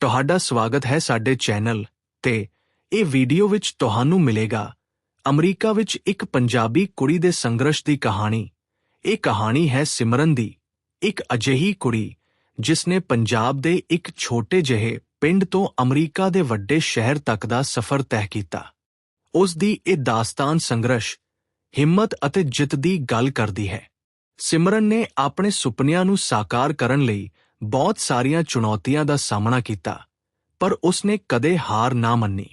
ਤੁਹਾਡਾ ਸਵਾਗਤ ਹੈ ਸਾਡੇ ਚੈਨਲ ਤੇ। ਇਹ ਵੀਡੀਓ ਵਿੱਚ ਤੁਹਾਨੂੰ ਮਿਲੇਗਾ। ਅਮਰੀਕਾ ਵਿੱਚ ਇੱਕ ਪੰਜਾਬੀ ਕੁੜੀ ਦੇ ਸੰਘਰਸ਼ ਦੀ ਕਹਾਣੀ। ਇਹ ਕਹਾਣੀ ਹੈ ਸਿਮਰਨ ਦੀ। ਇੱਕ ਅਜਿਹੀ ਕੁੜੀ ਜਿਸ ਨੇ ਪੰਜਾਬ ਦੇ ਇੱਕ ਛੋਟੇ ਜਿਹੇ ਪਿੰਡ ਤੋਂ ਅਮਰੀਕਾ ਦੇ ਵੱਡੇ ਸ਼ਹਿਰ ਤੱਕ ਦਾ ਸਫ਼ਰ ਤੈਅ ਕੀਤਾ। ਉਸ ਦੀ ਇਹ ਦਾਸਤਾਨ ਸੰਘਰਸ਼ ਹਿੰਮਤ ਅਤੇ ਜਿੱਤ ਦੀ ਗੱਲ ਕਰਦੀ ਹੈ। ਸਿਮਰਨ ਨੇ ਆਪਣੇ ਸੁਪਨਿਆਂ ਨੂੰ ਸਾਕਾਰ ਕਰਨ ਲਈ ਬਹੁਤ ਸਾਰੀਆਂ ਚੁਣੌਤੀਆਂ ਦਾ ਸਾਹਮਣਾ ਕੀਤਾ, ਪਰ ਉਸ ਨੇ ਕਦੇ ਹਾਰ ਨਾ ਮੰਨੀ।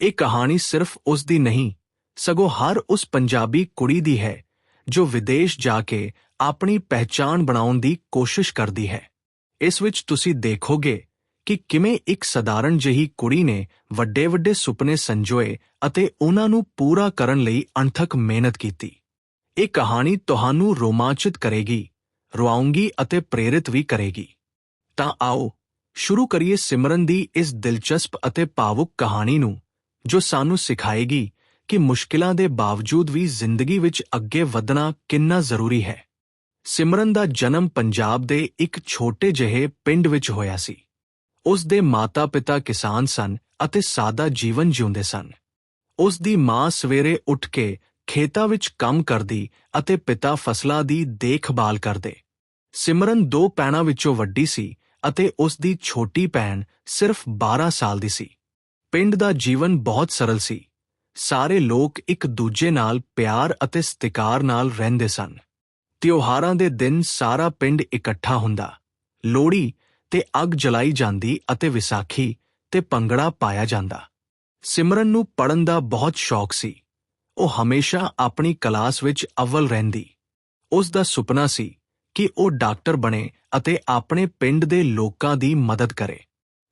ਇਹ ਕਹਾਣੀ ਸਿਰਫ ਉਸ ਦੀ ਨਹੀਂ, ਸਗੋਂ ਹਰ ਉਸ ਪੰਜਾਬੀ ਕੁੜੀ ਦੀ ਹੈ, ਜੋ ਵਿਦੇਸ਼ ਜਾ ਕੇ ਆਪਣੀ ਪਹਿਚਾਣ ਬਣਾਉਣ ਦੀ ਕੋਸ਼ਿਸ਼ ਕਰਦੀ ਹੈ। ਇਸ ਵਿੱਚ ਤੁਸੀਂ ਦੇਖੋਗੇ ਕਿ ਕਿਵੇਂ ਇੱਕ ਸਧਾਰਨ ਜਿਹੀ ਕੁੜੀ ਨੇ ਵੱਡੇ ਵੱਡੇ ਸੁਪਨੇ ਸੰਜੋਏ ਅਤੇ ਉਹਨਾਂ ਨੂੰ ਪੂਰਾ ਕਰਨ ਲਈ ਅਣਥਕ ਮਿਹਨਤ ਕੀਤੀ। ਇਹ ਕਹਾਣੀ ਤੁਹਾਨੂੰ ਰੋਮਾਂਚਿਤ ਕਰੇਗੀ ਰਵਾਉਂਗੀ ਅਤੇ ਪ੍ਰੇਰਿਤ ਵੀ ਕਰੇਗੀ। ਤਾਂ ਆਓ, ਸ਼ੁਰੂ ਕਰੀਏ ਸਿਮਰਨ ਦੀ ਇਸ ਦਿਲਚਸਪ ਅਤੇ ਭਾਵੁਕ ਕਹਾਣੀ ਨੂੰ, ਜੋ ਸਾਨੂੰ ਸਿਖਾਏਗੀ ਕਿ ਮੁਸ਼ਕਿਲਾਂ ਦੇ ਬਾਵਜੂਦ ਵੀ ਜ਼ਿੰਦਗੀ ਵਿੱਚ ਅੱਗੇ ਵਧਣਾ ਕਿੰਨਾ ਜ਼ਰੂਰੀ ਹੈ। ਸਿਮਰਨ ਦਾ ਜਨਮ ਪੰਜਾਬ ਦੇ ਇੱਕ ਛੋਟੇ ਜਿਹੇ ਪਿੰਡ ਵਿੱਚ ਹੋਇਆ ਸੀ। ਉਸ ਦੇ ਮਾਤਾ-ਪਿਤਾ ਕਿਸਾਨ ਸਨ ਅਤੇ ਸਾਦਾ ਜੀਵਨ ਜਿਉਂਦੇ ਸਨ। ਉਸ ਦੀ ਮਾਂ ਸਵੇਰੇ ਉੱਠ ਕੇ ਖੇਤਾਂ ਵਿੱਚ ਕੰਮ ਕਰਦੀ ਅਤੇ ਪਿਤਾ ਫਸਲਾਂ ਦੀ ਦੇਖਭਾਲ ਕਰਦੇ। ਸਿਮਰਨ ਦੋ ਪੈਣਾ ਵਿੱਚੋਂ ਵੱਡੀ ਸੀ ਅਤੇ ਉਸ ਦੀ ਛੋਟੀ ਭੈਣ ਸਿਰਫ 12 ਸਾਲ ਦੀ ਸੀ। ਪਿੰਡ ਦਾ ਜੀਵਨ ਬਹੁਤ ਸਰਲ ਸੀ। ਸਾਰੇ ਲੋਕ ਇੱਕ ਦੂਜੇ ਨਾਲ ਪਿਆਰ ਅਤੇ ਸਤਿਕਾਰ ਨਾਲ ਰਹਿੰਦੇ ਸਨ। ਤਿਉਹਾਰਾਂ ਦੇ ਦਿਨ ਸਾਰਾ ਪਿੰਡ ਇਕੱਠਾ ਹੁੰਦਾ। ਲੋਹੜੀ ਤੇ ਅੱਗ ਜਲਾਈ ਜਾਂਦੀ ਅਤੇ ਵਿਸਾਖੀ ਤੇ ਪੰਗੜਾ ਪਾਇਆ ਜਾਂਦਾ। ਸਿਮਰਨ ਨੂੰ ਪੜਨ ਦਾ ਬਹੁਤ ਸ਼ੌਕ ਸੀ। ਉਹ ਹਮੇਸ਼ਾ ਆਪਣੀ ਕਲਾਸ ਵਿੱਚ ਅਵਲ ਰਹਿੰਦੀ। ਉਸ ਦਾ ਸੁਪਨਾ ਸੀ ਕਿ ਉਹ ਡਾਕਟਰ ਬਣੇ ਅਤੇ ਆਪਣੇ ਪਿੰਡ ਦੇ ਲੋਕਾਂ ਦੀ ਮਦਦ ਕਰੇ।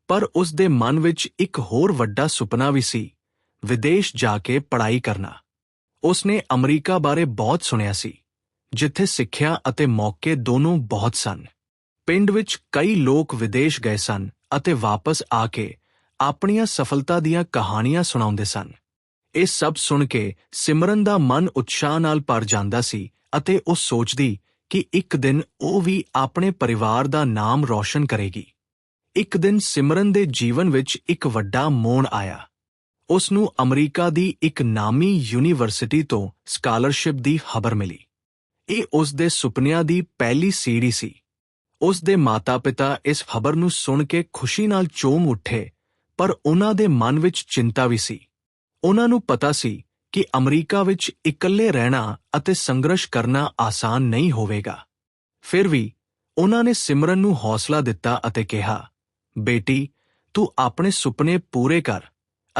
ਪਰ ਉਸ ਦੇ ਮਨ ਵਿੱਚ ਇੱਕ ਹੋਰ ਵੱਡਾ ਸੁਪਨਾ ਵੀ ਸੀ, ਵਿਦੇਸ਼ ਜਾ ਕੇ ਪੜ੍ਹਾਈ ਕਰਨਾ। ਉਸ ਨੇ ਅਮਰੀਕਾ ਬਾਰੇ ਬਹੁਤ ਸੁਣਿਆ ਸੀ, ਜਿੱਥੇ ਸਿੱਖਿਆ ਅਤੇ ਮੌਕੇ ਦੋਨੋਂ ਬਹੁਤ ਸਨ। ਪਿੰਡ ਵਿੱਚ ਕਈ ਲੋਕ ਵਿਦੇਸ਼ ਗਏ ਸਨ ਅਤੇ ਵਾਪਸ ਆ ਕੇ ਆਪਣੀਆਂ ਸਫਲਤਾ ਦੀਆਂ ਕਹਾਣੀਆਂ ਸੁਣਾਉਂਦੇ ਸਨ। ਇਹ ਸਭ ਸੁਣ ਕੇ ਸਿਮਰਨ ਦਾ ਮਨ ਉਤਸ਼ਾਹ ਨਾਲ ਭਰ ਜਾਂਦਾ ਸੀ ਅਤੇ ਉਹ ਸੋਚਦੀ ਕਿ ਇੱਕ ਦਿਨ ਉਹ ਵੀ ਆਪਣੇ ਪਰਿਵਾਰ ਦਾ ਨਾਮ ਰੌਸ਼ਨ ਕਰੇਗੀ। ਇੱਕ ਦਿਨ ਸਿਮਰਨ ਦੇ ਜੀਵਨ ਵਿੱਚ ਇੱਕ ਵੱਡਾ ਮੋੜ ਆਇਆ। ਉਸ ਨੂੰ ਅਮਰੀਕਾ ਦੀ ਇੱਕ ਨਾਮੀ ਯੂਨੀਵਰਸਿਟੀ ਤੋਂ ਸਕਾਲਰਸ਼ਿਪ ਦੀ ਖਬਰ ਮਿਲੀ। ਇਹ ਉਸ ਦੇ ਸੁਪਨਿਆਂ ਦੀ ਪਹਿਲੀ ਸੀੜੀ ਸੀ। ਉਸ ਦੇ ਮਾਤਾ-ਪਿਤਾ ਇਸ ਖਬਰ ਨੂੰ ਸੁਣ ਕੇ ਖੁਸ਼ੀ ਨਾਲ ਚੋਮ ਉੱਠੇ, ਪਰ ਉਹਨਾਂ ਦੇ ਮਨ ਵਿੱਚ ਚਿੰਤਾ ਵੀ ਸੀ। ਉਹਨਾਂ ਨੂੰ ਪਤਾ ਸੀ ਕਿ ਅਮਰੀਕਾ ਵਿੱਚ ਇਕੱਲੇ ਰਹਿਣਾ ਅਤੇ ਸੰਘਰਸ਼ ਕਰਨਾ ਆਸਾਨ ਨਹੀਂ ਹੋਵੇਗਾ। ਫਿਰ ਵੀ ਉਹਨਾਂ ਨੇ ਸਿਮਰਨ ਨੂੰ ਹੌਸਲਾ ਦਿੱਤਾ ਅਤੇ ਕਿਹਾ, ਬੇਟੀ, ਤੂੰ ਆਪਣੇ ਸੁਪਨੇ ਪੂਰੇ ਕਰ।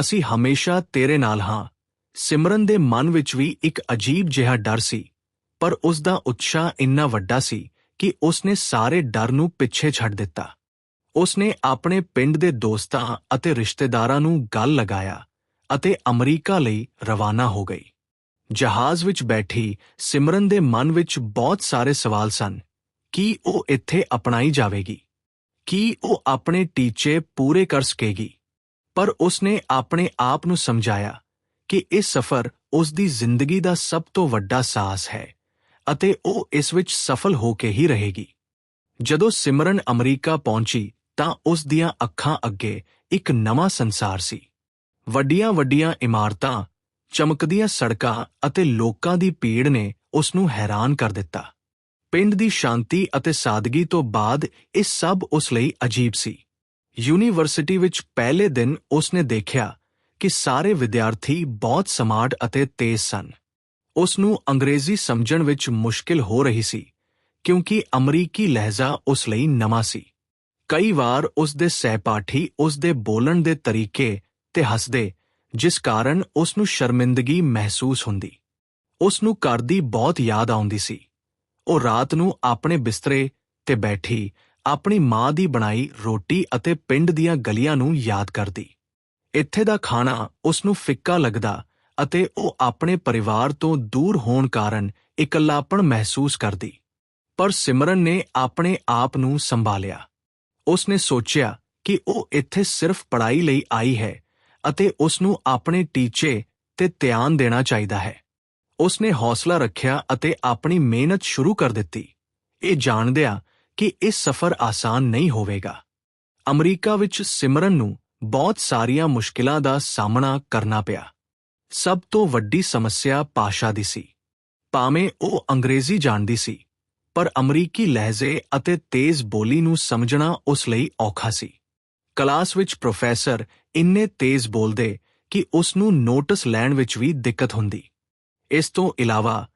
ਅਸੀਂ ਹਮੇਸ਼ਾ ਤੇਰੇ ਨਾਲ ਹਾਂ। ਸਿਮਰਨ ਦੇ ਮਨ ਵਿੱਚ ਵੀ ਇੱਕ ਅਜੀਬ ਜਿਹਾ ਡਰ ਸੀ, ਪਰ ਉਸ ਦਾ ਉਤਸ਼ਾਹ ਇੰਨਾ ਵੱਡਾ ਸੀ ਕਿ ਉਸ ਨੇ ਸਾਰੇ ਡਰ ਨੂੰ ਪਿੱਛੇ ਛੱਡ ਦਿੱਤਾ। ਉਸ ਨੇ ਆਪਣੇ ਪਿੰਡ ਦੇ ਦੋਸਤਾਂ ਅਤੇ ਰਿਸ਼ਤੇਦਾਰਾਂ ਨੂੰ ਗੱਲ ਲਗਾਇਆ ਅਤੇ ਅਮਰੀਕਾ ਲਈ ਰਵਾਨਾ ਹੋ ਗਈ। ਜਹਾਜ਼ ਵਿੱਚ ਬੈਠੀ ਸਿਮਰਨ ਦੇ ਮਨ ਵਿੱਚ ਬਹੁਤ ਸਾਰੇ ਸਵਾਲ ਸਨ। ਕੀ ਉਹ ਇੱਥੇ ਅਪਣਾਈ ਜਾਵੇਗੀ? ਕੀ ਉਹ ਆਪਣੇ ਟੀਚੇ ਪੂਰੇ ਕਰ ਸਕੇਗੀ? ਪਰ ਉਸਨੇ ਆਪਣੇ ਆਪ ਨੂੰ ਸਮਝਾਇਆ ਕਿ ਇਹ ਸਫ਼ਰ ਉਸ ਦੀ ਜ਼ਿੰਦਗੀ ਦਾ ਸਭ ਤੋਂ ਵੱਡਾ ਸਾਹਸ ਹੈ ਅਤੇ ਉਹ ਇਸ ਵਿੱਚ ਸਫਲ ਹੋ ਕੇ ਹੀ ਰਹੇਗੀ। ਜਦੋਂ ਸਿਮਰਨ ਅਮਰੀਕਾ ਪਹੁੰਚੀ ਤਾਂ ਉਸ ਦੀਆਂ ਅੱਖਾਂ ਅੱਗੇ ਇੱਕ ਨਵਾਂ ਸੰਸਾਰ ਸੀ। ਵੱਡੀਆਂ-ਵੱਡੀਆਂ ਇਮਾਰਤਾਂ, ਚਮਕਦੀਆਂ ਸੜਕਾਂ ਅਤੇ ਲੋਕਾਂ ਦੀ ਭੀੜ ਨੇ ਉਸ ਨੂੰ ਹੈਰਾਨ ਕਰ ਦਿੱਤਾ। ਪਿੰਡ ਦੀ ਸ਼ਾਂਤੀ ਅਤੇ ਸਾਦਗੀ ਤੋਂ ਬਾਅਦ ਇਹ ਸਭ ਉਸ ਲਈ ਅਜੀਬ ਸੀ। ਯੂਨੀਵਰਸਿਟੀ ਵਿੱਚ ਪਹਿਲੇ ਦਿਨ ਉਸ ਨੇ ਦੇਖਿਆ ਕਿ ਸਾਰੇ ਵਿਦਿਆਰਥੀ ਬਹੁਤ ਸਮਾਰਟ ਅਤੇ ਤੇਜ਼ ਸਨ। ਉਸ ਨੂੰ ਅੰਗਰੇਜ਼ੀ ਸਮਝਣ ਵਿੱਚ ਮੁਸ਼ਕਿਲ ਹੋ ਰਹੀ ਸੀ, ਕਿਉਂਕਿ ਅਮਰੀਕੀ ਲਹਿਜ਼ਾ ਉਸ ਲਈ ਨਵਾਂ ਸੀ। ਕਈ ਵਾਰ ਉਸ ਦੇ ਸਹਿਪਾਠੀ ਉਸ ਦੇ ਬੋਲਣ ਦੇ ਤਰੀਕੇ ਤੇ ਹੱਸਦੇ, ਜਿਸ ਕਾਰਨ ਉਸ ਨੂੰ ਸ਼ਰਮਿੰਦਗੀ ਮਹਿਸੂਸ ਹੁੰਦੀ। ਉਸ ਨੂੰ ਘਰ ਦੀ ਬਹੁਤ ਯਾਦ ਆਉਂਦੀ ਸੀ। ਉਹ ਰਾਤ ਨੂੰ ਆਪਣੇ ਬਿਸਤਰੇ ਤੇ ਬੈਠੀ ਆਪਣੀ ਮਾਂ ਦੀ ਬਣਾਈ ਰੋਟੀ ਅਤੇ ਪਿੰਡ ਦੀਆਂ ਗਲੀਆਂ ਨੂੰ ਯਾਦ ਕਰਦੀ। ਇੱਥੇ ਦਾ ਖਾਣਾ ਉਸ ਨੂੰ ਫਿੱਕਾ ਲੱਗਦਾ ਅਤੇ ਉਹ ਆਪਣੇ ਪਰਿਵਾਰ ਤੋਂ ਦੂਰ ਹੋਣ ਕਾਰਨ ਇਕੱਲਾਪਣ ਮਹਿਸੂਸ ਕਰਦੀ। ਪਰ ਸਿਮਰਨ ਨੇ ਆਪਣੇ ਆਪ ਨੂੰ ਸੰਭਾਲਿਆ। ਉਸ ਨੇ ਸੋਚਿਆ ਕਿ ਉਹ ਇੱਥੇ ਸਿਰਫ ਪੜ੍ਹਾਈ ਲਈ ਆਈ ਹੈ ਅਤੇ ਉਸ ਨੂੰ ਆਪਣੇ ਟੀਚੇ ਤੇ ਧਿਆਨ ਦੇਣਾ ਚਾਹੀਦਾ ਹੈ। ਉਸ ਨੇ ਹੌਸਲਾ ਰੱਖਿਆ ਅਤੇ ਆਪਣੀ ਮਿਹਨਤ ਸ਼ੁਰੂ ਕਰ ਦਿੱਤੀ। ਇਹ ਜਾਣਦਿਆਂ ਕਿ ਇਹ ਸਫ਼ਰ ਆਸਾਨ ਨਹੀਂ ਹੋਵੇਗਾ। ਅਮਰੀਕਾ ਵਿੱਚ ਸਿਮਰਨ ਨੂੰ ਬਹੁਤ ਸਾਰੀਆਂ ਮੁਸ਼ਕਿਲਾਂ ਦਾ ਸਾਹਮਣਾ ਕਰਨਾ ਪਿਆ। ਸਭ ਤੋਂ ਵੱਡੀ ਸਮੱਸਿਆ ਭਾਸ਼ਾ ਦੀ ਸੀ। ਭਾਵੇਂ ਉਹ ਅੰਗਰੇਜ਼ੀ ਜਾਣਦੀ ਸੀ, ਪਰ ਅਮਰੀਕੀ ਲਹਿਜ਼ੇ ਅਤੇ ਤੇਜ਼ ਬੋਲੀ ਨੂੰ ਸਮਝਣਾ ਉਸ ਲਈ ਔਖਾ ਸੀ। ਕਲਾਸ ਵਿੱਚ ਪ੍ਰੋਫੈਸਰ ਇੰਨੇ ਤੇਜ਼ ਬੋਲਦੇ ਕਿ ਉਸ ਨੂੰ ਨੋਟਿਸ ਲੈਣ ਵਿੱਚ ਵੀ ਦਿੱਕਤ ਹੁੰਦੀ। ਇਸ ਤੋਂ ਇਲਾਵਾ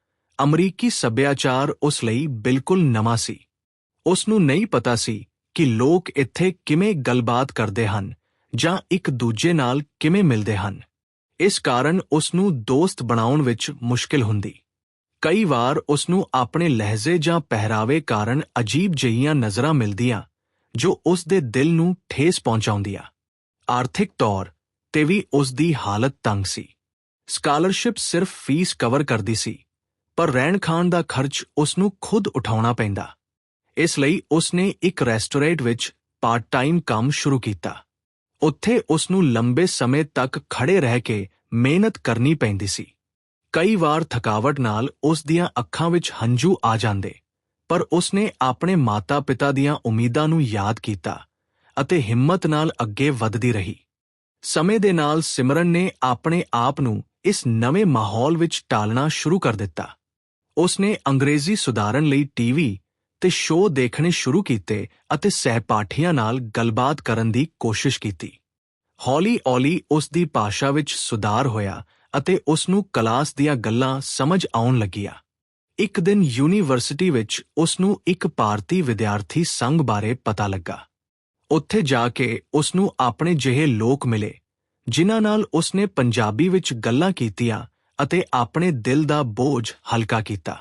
ਅਮਰੀਕੀ ਸੱਭਿਆਚਾਰ ਉਸ ਲਈ ਬਿਲਕੁਲ ਨਵਾਂ ਸੀ। ਉਸ ਨੂੰ ਨਹੀਂ ਪਤਾ ਸੀ ਕਿ ਲੋਕ ਇੱਥੇ ਕਿਵੇਂ ਗੱਲਬਾਤ ਕਰਦੇ ਹਨ ਜਾਂ ਇੱਕ ਦੂਜੇ ਨਾਲ ਕਿਵੇਂ ਮਿਲਦੇ ਹਨ। ਇਸ ਕਾਰਨ ਉਸ ਨੂੰ ਦੋਸਤ ਬਣਾਉਣ ਵਿੱਚ ਮੁਸ਼ਕਿਲ ਹੁੰਦੀ। ਕਈ ਵਾਰ ਉਸ ਨੂੰ ਆਪਣੇ ਲਹਿਜ਼ੇ ਜਾਂ ਪਹਿਰਾਵੇ ਕਾਰਨ ਅਜੀਬ ਜਿਹੀਆਂ ਨਜ਼ਰਾਂ ਮਿਲਦੀਆਂ ਜੋ ਉਸ ਦੇ ਦਿਲ ਨੂੰ ਠੇਸ ਪਹੁੰਚਾਉਂਦੀਆਂ ਆਰਥਿਕ ਤੌਰ ਤੇ ਵੀ ਉਸ ਦੀ ਹਾਲਤ ਤੰਗ ਸੀ। ਸਕਾਲਰਸ਼ਿਪ ਸਿਰਫ ਫੀਸ ਕਵਰ ਕਰਦੀ ਸੀ, ਪਰ ਰਹਿਣ ਖਾਣ ਦਾ ਖਰਚ ਉਸ ਨੂੰ ਖੁਦ ਉਠਾਉਣਾ ਪੈਂਦਾ। ਇਸ ਲਈ ਉਸ ਨੇ ਇੱਕ ਰੈਸਟੋਰੈਂਟ ਵਿੱਚ ਪਾਰਟ ਟਾਈਮ ਕੰਮ ਸ਼ੁਰੂ ਕੀਤਾ। ਉੱਥੇ ਉਸ ਨੂੰ ਲੰਬੇ ਸਮੇਂ ਤੱਕ ਖੜੇ ਰਹਿ ਕੇ ਮਿਹਨਤ ਕਰਨੀ ਪੈਂਦੀ ਸੀ। ਕਈ ਵਾਰ ਥਕਾਵਟ ਨਾਲ ਉਸ ਦੀਆਂ ਅੱਖਾਂ ਵਿੱਚ ਹੰਝੂ ਆ ਜਾਂਦੇ। ਪਰ ਉਸਨੇ ਆਪਣੇ ਮਾਤਾ-ਪਿਤਾ ਦੀਆਂ ਉਮੀਦਾਂ ਨੂੰ ਯਾਦ ਕੀਤਾ ਅਤੇ ਹਿੰਮਤ ਨਾਲ ਅੱਗੇ ਵਧਦੀ ਰਹੀ। ਸਮੇਂ ਦੇ ਨਾਲ ਸਿਮਰਨ ਨੇ ਆਪਣੇ ਆਪ ਨੂੰ ਇਸ ਨਵੇਂ ਮਾਹੌਲ ਵਿੱਚ ਟਾਲਣਾ ਸ਼ੁਰੂ ਕਰ ਦਿੱਤਾ। ਉਸਨੇ ਅੰਗਰੇਜ਼ੀ ਸੁਧਾਰਨ ਲਈ ਟੀਵੀ ਤੇ ਸ਼ੋਅ ਦੇਖਣੇ ਸ਼ੁਰੂ ਕੀਤੇ ਅਤੇ ਸਹਿਪਾਠੀਆਂ ਨਾਲ ਗੱਲਬਾਤ ਕਰਨ ਦੀ ਕੋਸ਼ਿਸ਼ ਕੀਤੀ। ਹੌਲੀ-ਹੌਲੀ ਉਸ ਦੀ ਭਾਸ਼ਾ ਵਿੱਚ ਸੁਧਾਰ ਹੋਇਆ ਅਤੇ ਉਸ ਨੂੰ ਕਲਾਸ ਦੀਆਂ ਗੱਲਾਂ ਸਮਝ ਆਉਣ ਲੱਗੀਆਂ। ਇੱਕ ਦਿਨ ਯੂਨੀਵਰਸਿਟੀ ਵਿੱਚ ਉਸ ਨੂੰ ਇੱਕ ਭਾਰਤੀ ਵਿਦਿਆਰਥੀ ਸੰਘ ਬਾਰੇ ਪਤਾ ਲੱਗਾ। ਉੱਥੇ ਜਾ ਕੇ ਉਸ ਨੂੰ ਆਪਣੇ ਜਿਹੇ ਲੋਕ ਮਿਲੇ, ਜਿਨ੍ਹਾਂ ਨਾਲ ਉਸ ਨੇ ਪੰਜਾਬੀ ਵਿੱਚ ਗੱਲਾਂ ਕੀਤੀਆਂ ਅਤੇ ਆਪਣੇ ਦਿਲ ਦਾ ਬੋਝ ਹਲਕਾ ਕੀਤਾ।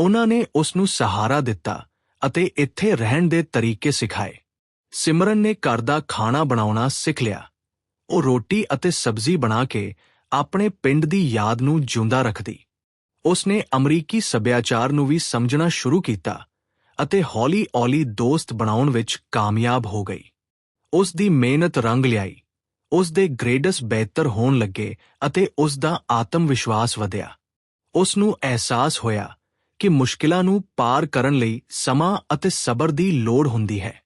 ਉਹਨਾਂ ਨੇ ਉਸ ਨੂੰ ਸਹਾਰਾ ਦਿੱਤਾ ਅਤੇ ਇੱਥੇ ਰਹਿਣ ਦੇ ਤਰੀਕੇ ਸਿਖਾਏ। ਸਿਮਰਨ ਨੇ ਘਰ ਦਾ ਖਾਣਾ ਬਣਾਉਣਾ ਸਿੱਖ ਲਿਆ। ਉਹ ਰੋਟੀ ਅਤੇ ਸਬਜ਼ੀ ਬਣਾ ਕੇ ਆਪਣੇ ਪਿੰਡ ਦੀ ਯਾਦ ਨੂੰ ਜਿਉਂਦਾ ਰੱਖਦੀ। ਉਸ ਨੇ ਅਮਰੀਕੀ ਸੱਭਿਆਚਾਰ ਨੂੰ ਵੀ ਸਮਝਣਾ ਸ਼ੁਰੂ ਕੀਤਾ ਅਤੇ ਹੌਲੀ-ਹੌਲੀ ਦੋਸਤ ਬਣਾਉਣ ਵਿੱਚ ਕਾਮਯਾਬ ਹੋ ਗਈ। ਉਸ ਦੀ ਮਿਹਨਤ ਰੰਗ ਲਿਆਈ ਉਸ ਦੇ ਗ੍ਰੇਡਸ ਬਿਹਤਰ ਹੋਣ ਲੱਗੇ ਅਤੇ ਉਸ ਦਾ ਆਤਮ ਵਿਸ਼ਵਾਸ ਵਧਿਆ। ਉਸ ਨੂੰ ਅਹਿਸਾਸ ਹੋਇਆ ਕਿ ਮੁਸ਼ਕਿਲਾਂ ਨੂੰ ਪਾਰ ਕਰਨ ਲਈ ਸਮਾਂ ਅਤੇ ਸਬਰ ਦੀ ਲੋੜ ਹੁੰਦੀ ਹੈ।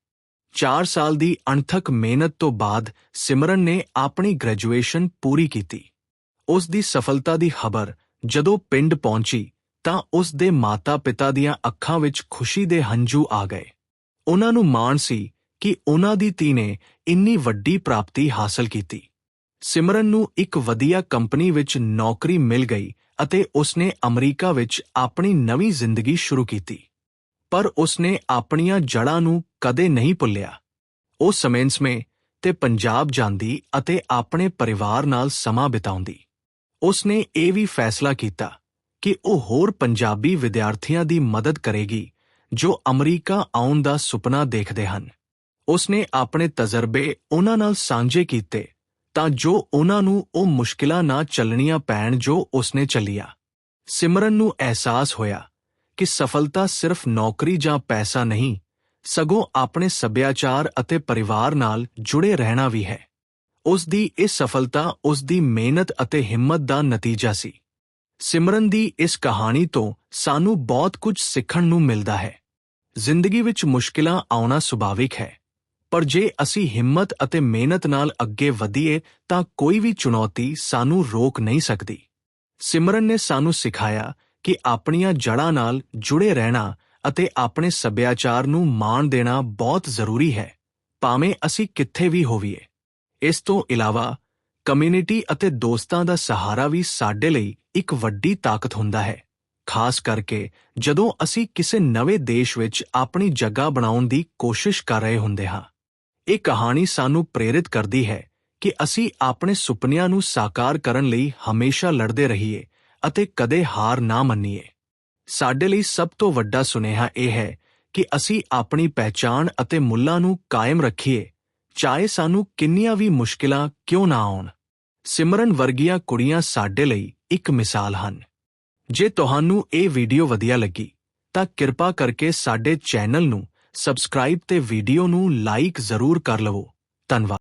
4 ਸਾਲ ਦੀ ਅਣਥਕ ਮਿਹਨਤ ਤੋਂ ਬਾਅਦ ਸਿਮਰਨ ਨੇ ਆਪਣੀ ਗ੍ਰੈਜੂਏਸ਼ਨ ਪੂਰੀ ਕੀਤੀ। ਉਸ ਦੀ ਸਫਲਤਾ ਦੀ ਖਬਰ ਜਦੋਂ ਪਿੰਡ ਪਹੁੰਚੀ ਤਾਂ ਉਸ ਦੇ ਮਾਤਾ-ਪਿਤਾ ਦੀਆਂ ਅੱਖਾਂ ਵਿੱਚ ਖੁਸ਼ੀ ਦੇ ਹੰਝੂ ਆ ਗਏ। ਉਹਨਾਂ ਨੂੰ ਮਾਣ ਸੀ ਕਿ ਉਹਨਾਂ ਦੀ ਧੀ ਨੇ ਇੰਨੀ ਵੱਡੀ ਪ੍ਰਾਪਤੀ ਹਾਸਲ ਕੀਤੀ। ਸਿਮਰਨ ਨੂੰ ਇੱਕ ਵਧੀਆ ਕੰਪਨੀ ਵਿੱਚ ਨੌਕਰੀ ਮਿਲ ਗਈ ਅਤੇ ਉਸਨੇ ਅਮਰੀਕਾ ਵਿੱਚ ਆਪਣੀ ਨਵੀਂ ਜ਼ਿੰਦਗੀ ਸ਼ੁਰੂ ਕੀਤੀ। ਪਰ ਉਸਨੇ ਆਪਣੀਆਂ ਜੜ੍ਹਾਂ ਨੂੰ ਕਦੇ ਨਹੀਂ ਭੁੱਲਿਆ। ਉਹ ਸਮੇਂ-ਸਮੇਂ ਤੇ ਪੰਜਾਬ ਜਾਂਦੀ ਅਤੇ ਆਪਣੇ ਪਰਿਵਾਰ ਨਾਲ ਸਮਾਂ ਬਿਤਾਉਂਦੀ। ਉਸਨੇ ਇਹ ਵੀ ਫੈਸਲਾ ਕੀਤਾ ਕਿ ਉਹ ਹੋਰ ਪੰਜਾਬੀ ਵਿਦਿਆਰਥੀਆਂ ਦੀ ਮਦਦ ਕਰੇਗੀ, ਜੋ ਅਮਰੀਕਾ ਆਉਣ ਦਾ ਸੁਪਨਾ ਦੇਖਦੇ ਹਨ। ਉਸਨੇ ਆਪਣੇ ਤਜਰਬੇ ਉਹਨਾਂ ਨਾਲ ਸਾਂਝੇ ਕੀਤੇ ਤਾਂ ਜੋ ਉਹਨਾਂ ਨੂੰ ਉਹ ਮੁਸ਼ਕਿਲਾਂ ਨਾ ਚੱਲਣੀਆਂ ਪੈਣ ਜੋ ਉਸਨੇ ਚੱਲੀਆਂ। ਸਿਮਰਨ ਨੂੰ ਅਹਿਸਾਸ ਹੋਇਆ ਕਿ ਸਫਲਤਾ ਸਿਰਫ ਨੌਕਰੀ ਜਾਂ ਪੈਸਾ ਨਹੀਂ, ਸਗੋਂ ਆਪਣੇ ਸੱਭਿਆਚਾਰ ਅਤੇ ਪਰਿਵਾਰ ਨਾਲ ਜੁੜੇ ਰਹਿਣਾ ਵੀ ਹੈ। ਉਸ ਦੀ ਇਹ ਸਫਲਤਾ ਉਸ ਦੀ ਮਿਹਨਤ ਅਤੇ ਹਿੰਮਤ ਦਾ ਨਤੀਜਾ ਸੀ। ਸਿਮਰਨ ਦੀ ਇਸ ਕਹਾਣੀ ਤੋਂ ਸਾਨੂੰ ਬਹੁਤ ਕੁਝ ਸਿੱਖਣ ਨੂੰ ਮਿਲਦਾ ਹੈ। ਜ਼ਿੰਦਗੀ ਵਿੱਚ ਮੁਸ਼ਕਿਲਾਂ ਆਉਣਾ ਸੁਭਾਵਿਕ ਹੈ, ਪਰ ਜੇ ਅਸੀਂ ਹਿੰਮਤ ਅਤੇ ਮਿਹਨਤ ਨਾਲ ਅੱਗੇ ਵਧੀਏ ਤਾਂ ਕੋਈ ਵੀ ਚੁਣੌਤੀ ਸਾਨੂੰ ਰੋਕ ਨਹੀਂ ਸਕਦੀ। ਸਿਮਰਨ ਨੇ ਸਾਨੂੰ ਸਿਖਾਇਆ ਕਿ ਆਪਣੀਆਂ ਜੜ੍ਹਾਂ ਨਾਲ ਜੁੜੇ ਰਹਿਣਾ ਅਤੇ ਆਪਣੇ ਸੱਭਿਆਚਾਰ ਨੂੰ ਮਾਣ ਦੇਣਾ ਬਹੁਤ ਜ਼ਰੂਰੀ ਹੈ, ਭਾਵੇਂ ਅਸੀਂ ਕਿੱਥੇ ਵੀ ਹੋਵੀਏ। ਇਸ ਤੋਂ ਇਲਾਵਾ, ਕਮਿਊਨਿਟੀ ਅਤੇ ਦੋਸਤਾਂ ਦਾ ਸਹਾਰਾ ਵੀ ਸਾਡੇ ਲਈ ਇੱਕ ਵੱਡੀ ਤਾਕਤ ਹੁੰਦਾ ਹੈ। ਖਾਸ ਕਰਕੇ ਜਦੋਂ ਅਸੀਂ ਕਿਸੇ ਨਵੇਂ ਦੇਸ਼ ਵਿੱਚ ਆਪਣੀ ਜਗ੍ਹਾ ਬਣਾਉਣ ਦੀ ਕੋਸ਼ਿਸ਼ ਕਰ ਰਹੇ ਹੁੰਦੇ ਹਾਂ। ਇਹ ਕਹਾਣੀ ਸਾਨੂੰ ਪ੍ਰੇਰਿਤ ਕਰਦੀ ਹੈ ਕਿ ਅਸੀਂ ਆਪਣੇ ਸੁਪਨਿਆਂ ਨੂੰ ਸਾਕਾਰ ਕਰਨ ਲਈ ਹਮੇਸ਼ਾ ਲੜਦੇ ਰਹੀਏ ਅਤੇ ਕਦੇ ਹਾਰ ਨਾ ਮੰਨੀਏ। ਸਾਡੇ ਲਈ ਸਭ ਤੋਂ ਵੱਡਾ ਸੁਨੇਹਾ ਇਹ ਹੈ ਕਿ ਅਸੀਂ ਆਪਣੀ ਪਹਿਚਾਣ ਅਤੇ ਮੁੱਲਾਂ ਨੂੰ ਕਾਇਮ ਰੱਖੀਏ ਚਾਹੇ ਸਾਨੂੰ ਕਿੰਨੀਆਂ ਵੀ ਮੁਸ਼ਕਿਲਾਂ ਕਿਉਂ ਨਾ ਆਉਣ, ਸਿਮਰਨ ਵਰਗੀਆਂ ਕੁੜੀਆਂ ਸਾਡੇ ਲਈ ਇੱਕ ਮਿਸਾਲ ਹਨ। ਜੇ ਤੁਹਾਨੂੰ ਇਹ ਵੀਡੀਓ ਵਧੀਆ ਲੱਗੀ, ਤਾਂ ਕਿਰਪਾ ਕਰਕੇ ਸਾਡੇ ਚੈਨਲ ਨੂੰ ਸਬਸਕ੍ਰਾਈਬ ਤੇ ਵੀਡੀਓ ਨੂੰ ਲਾਈਕ ਜ਼ਰੂਰ ਕਰ ਲਵੋ। ਧੰਨਵਾਦ।